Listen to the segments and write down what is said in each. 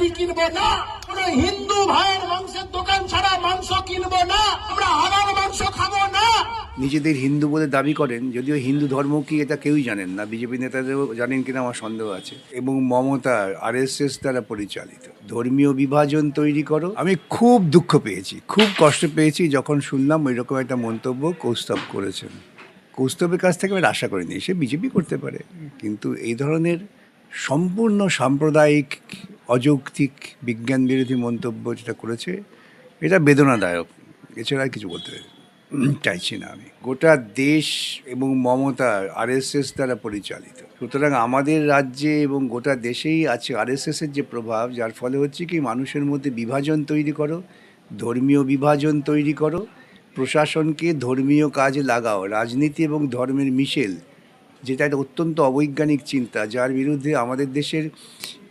বিরিয়ানি কিনবো না। কোনো হিন্দু ভাইয়ের মাংসের দোকান ছাড়া মাংস কিনবো না। আমরা হালাল মাংস খাব না। নিজেদের হিন্দু বলে দাবি করেন, যদিও হিন্দু ধর্ম কি এটা কেউই জানেন না, বিজেপি নেতাদেরও জানেন কিনা আমার সন্দেহ আছে। এবং মমতার আরএসএস দ্বারা পরিচালিত। ধর্মীয় বিভাজন তৈরি করো। আমি খুব দুঃখ পেয়েছি, খুব কষ্ট পেয়েছি যখন শুনলাম ওইরকম একটা মন্তব্য কৌস্তব করেছেন। কৌস্তবের কাছ থেকে আমি আশা করিনি, সে বিজেপি করতে পারে। কিন্তু এই ধরনের সম্পূর্ণ সাম্প্রদায়িক অযৌক্তিক বিজ্ঞান বিরোধী মন্তব্য যেটা করেছে, এটা বেদনাদায়ক। এছাড়া কিছু বলতে চাইছি না আমি। গোটা দেশ এবং মমতার আরএসএস দ্বারা পরিচালিত। সুতরাং আমাদের রাজ্যে এবং গোটা দেশেই আছে আরএসএসের যে প্রভাব, যার ফলে হচ্ছে কি মানুষের মধ্যে বিভাজন তৈরি করো, ধর্মীয় বিভাজন তৈরি করো, প্রশাসনকে ধর্মীয় কাজে লাগাও, রাজনীতি এবং ধর্মের মিশেল যেটা একটা অত্যন্ত অবৈজ্ঞানিক চিন্তা, যার বিরুদ্ধে আমাদের দেশের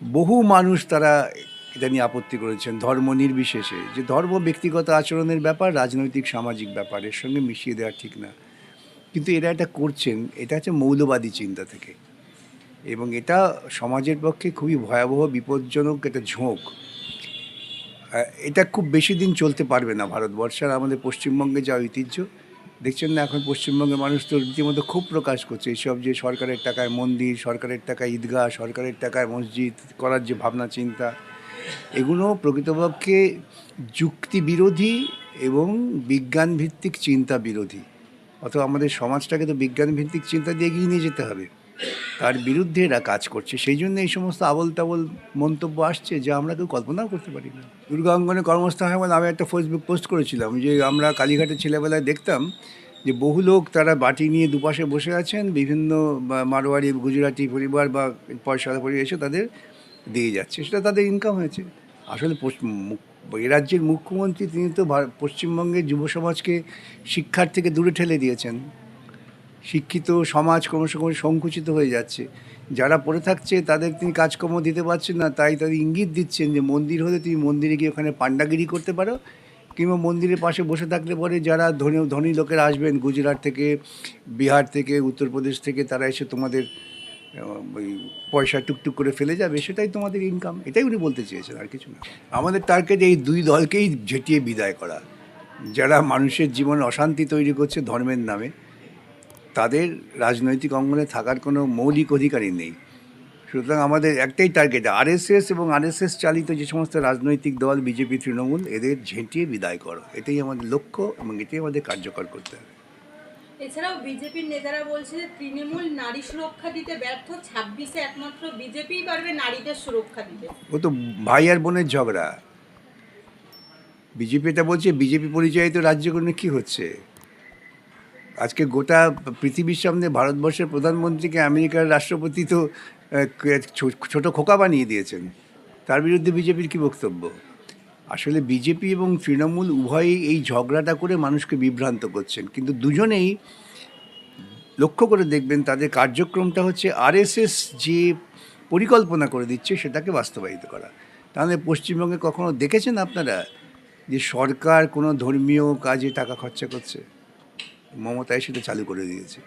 বহু মানুষ তারা এটা নিয়ে আপত্তি করেছেন ধর্ম নির্বিশেষে। যে ধর্ম ব্যক্তিগত আচরণের ব্যাপার, রাজনৈতিক, সামাজিক ব্যাপার, এর সঙ্গে মিশিয়ে দেওয়া ঠিক না। কিন্তু এরা এটা করছেন, এটা হচ্ছে মৌলবাদী চিন্তা থেকে। এবং এটা সমাজের পক্ষে খুবই ভয়াবহ, বিপজ্জনক একটা ঝোঁক। এটা খুব বেশি দিন চলতে পারবে না ভারতবর্ষের আমাদের পশ্চিমবঙ্গে যা ঐতিহ্য দেখছেন না এখন পশ্চিমবঙ্গের মানুষ তো রীতিমতো খুব প্রকাশ করছে। এইসব যে সরকারের টাকায় মন্দির, সরকারের টাকায় ঈদগাহ, সরকারের টাকায় মসজিদ করার যে ভাবনা, চিন্তা, এগুলো প্রকৃতপক্ষে যুক্তি বিরোধী এবং বিজ্ঞানভিত্তিক চিন্তা বিরোধী অথবা আমাদের সমাজটাকে তো বিজ্ঞানভিত্তিক চিন্তা দিয়ে এগিয়ে নিয়ে যেতে হবে। তার বিরুদ্ধে এরা কাজ করছে। সেই জন্য এই সমস্ত আবল তাবল মন্তব্য আসছে যা আমরা কেউ কল্পনাও করতে পারি না। দুর্গা অঙ্গনে কর্মস্থ হয় আমি একটা ফেসবুক পোস্ট করেছিলাম যে আমরা কালীঘাটে ছেলেবেলায় দেখতাম যে বহু লোক তারা বাটি নিয়ে দুপাশে বসে আছেন, বিভিন্ন মারোয়ারি, গুজরাটি পরিবার বা পয়সা পরিবার এসে তাদের দিয়ে যাচ্ছে। সেটা তাদের ইনকাম হয়েছে। আসলে এ রাজ্যের মুখ্যমন্ত্রী তিনি তো পশ্চিমবঙ্গের যুব সমাজকে শিক্ষার থেকে দূরে ঠেলে দিয়েছেন। শিক্ষিত সমাজ ক্রমশ ক্রমশ সংকুচিত হয়ে যাচ্ছে। যারা পড়ে থাকছে, তাদের তিনি কাজকর্ম দিতে পারছেন না, তাই তাদের ইঙ্গিত দিচ্ছেন যে মন্দির হলে তুমি মন্দিরে গিয়ে ওখানে পাণ্ডাগিরি করতে পারো কিংবা মন্দিরের পাশে বসে থাকলে পরে যারা ধনী ধনী লোকেরা আসবেন, গুজরাট থেকে, বিহার থেকে, উত্তরপ্রদেশ থেকে, তারা এসে তোমাদের ওই পয়সা টুকটুক করে ফেলে যাবে, সেটাই তোমাদের ইনকাম এটাই উনি বলতে চেয়েছেন, আর কিছু না। আমাদের টার্গেট এই দুই দলকেই ঝেঁটিয়ে বিদায় করা। যারা মানুষের জীবনে অশান্তি তৈরি করছে ধর্মের নামে তাদের রাজনৈতিক অঙ্গনে থাকার কোনো মৌলিক অধিকারই নেই। সুতরাং আমাদের একটাই টার্গেট আরএসএস এবং আরএসএস চালিত যে সমস্ত রাজনৈতিক দল বিজেপি তৃণমূল এদের ঝেঁটিয়ে বিদায় করো। এটাই আমাদের লক্ষ্য এবং এটাই আমাদের কার্যকর করতে হবে। এছাড়াও বিজেপির নেতারা বলছে যে তৃণমূল নারী সুরক্ষা দিতে ব্যর্থ ছাব্বিশে একমাত্র বিজেপিই পারবে নারীদের সুরক্ষা দিতে। ও তো ভাই আর বোনের ঝগড়া। বিজেপি এটা বলছে বিজেপি পরিচালিত রাজ্যগুলো কী হচ্ছে? আজকে গোটা পৃথিবীর সামনে ভারতবর্ষের প্রধানমন্ত্রীকে আমেরিকার রাষ্ট্রপতি তো ছোট খোকা বানিয়ে দিয়েছেন। তার বিরুদ্ধে বিজেপির কী বক্তব্য? আসলে বিজেপি এবং তৃণমূল উভয়ই এই ঝগড়াটা করে মানুষকে বিভ্রান্ত করছেন। কিন্তু দুজনেই লক্ষ্য করে দেখবেন তাদের কার্যক্রমটা হচ্ছে আরএসএস যে পরিকল্পনা করে দিচ্ছে সেটাকে বাস্তবায়িত করা। তাহলে পশ্চিমবঙ্গে কখনো দেখেছেন আপনারা যে সরকার কোনো ধর্মীয় কাজে টাকা খরচা করছে? মমতাই সেটা চালু করে দিয়েছে।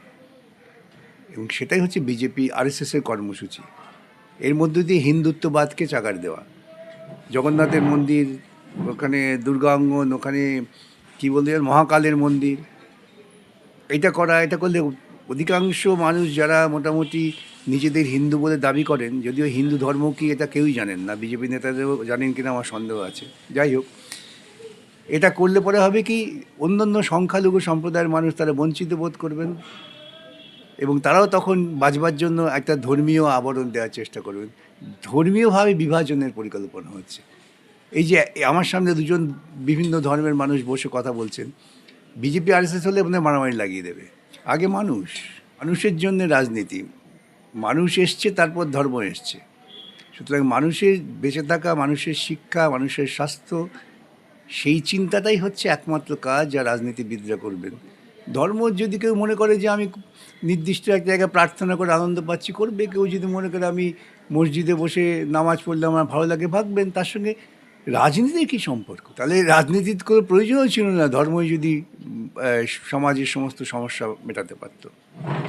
এবং সেটাই হচ্ছে বিজেপি আরএসএসের কর্মসূচি। এর মধ্য দিয়ে হিন্দুত্ববাদকে চাগার দেওয়া। জগন্নাথের মন্দির, ওখানে দুর্গাঙ্গন ওখানে কী বলতে মহাকালের মন্দির। এটা করা, এটা করলে অধিকাংশ মানুষ যারা মোটামুটি নিজেদের হিন্দু বলে দাবি করেন, যদিও হিন্দু ধর্ম কি এটা কেউই জানেন না। বিজেপি নেতাদেরও জানেন কিনা আমার সন্দেহ আছে। যাই হোক এটা করলে পরে হবে কি অন্যান্য সংখ্যালঘু সম্প্রদায়ের মানুষ তারা বঞ্চিত বোধ করবেন এবং তারাও তখন বাঁচবার জন্য একটা ধর্মীয় আবরণ দেওয়ার চেষ্টা করবেন। ধর্মীয়ভাবে বিভাজনের পরিকল্পনা হচ্ছে। এই যে আমার সামনে দুজন বিভিন্ন ধর্মের মানুষ বসে কথা বলছেন, বিজেপি, আরএসএস হলে আপনার মারামারি লাগিয়ে দেবে। আগে মানুষ, মানুষের জন্য রাজনীতি। মানুষ এসছে, তারপর ধর্ম এসছে। সুতরাং মানুষের বেঁচে থাকা, মানুষের শিক্ষা, মানুষের স্বাস্থ্য সেই চিন্তাটাই হচ্ছে একমাত্র কাজ যা রাজনীতিবিদরা করবেন। ধর্ম যদি কেউ মনে করে যে আমি নির্দিষ্ট এক জায়গায় প্রার্থনা করে আনন্দ পাচ্ছি, করবে। কেউ যদি মনে করে আমি মসজিদে বসে নামাজ পড়লে আমার ভালো লাগে, ভাববেন, তার সঙ্গে রাজনীতির কী সম্পর্ক? তাহলে রাজনীতির কোনো প্রয়োজনও ছিল না। ধর্মই যদি সমাজের সমস্ত সমস্যা মেটাতে পারতো।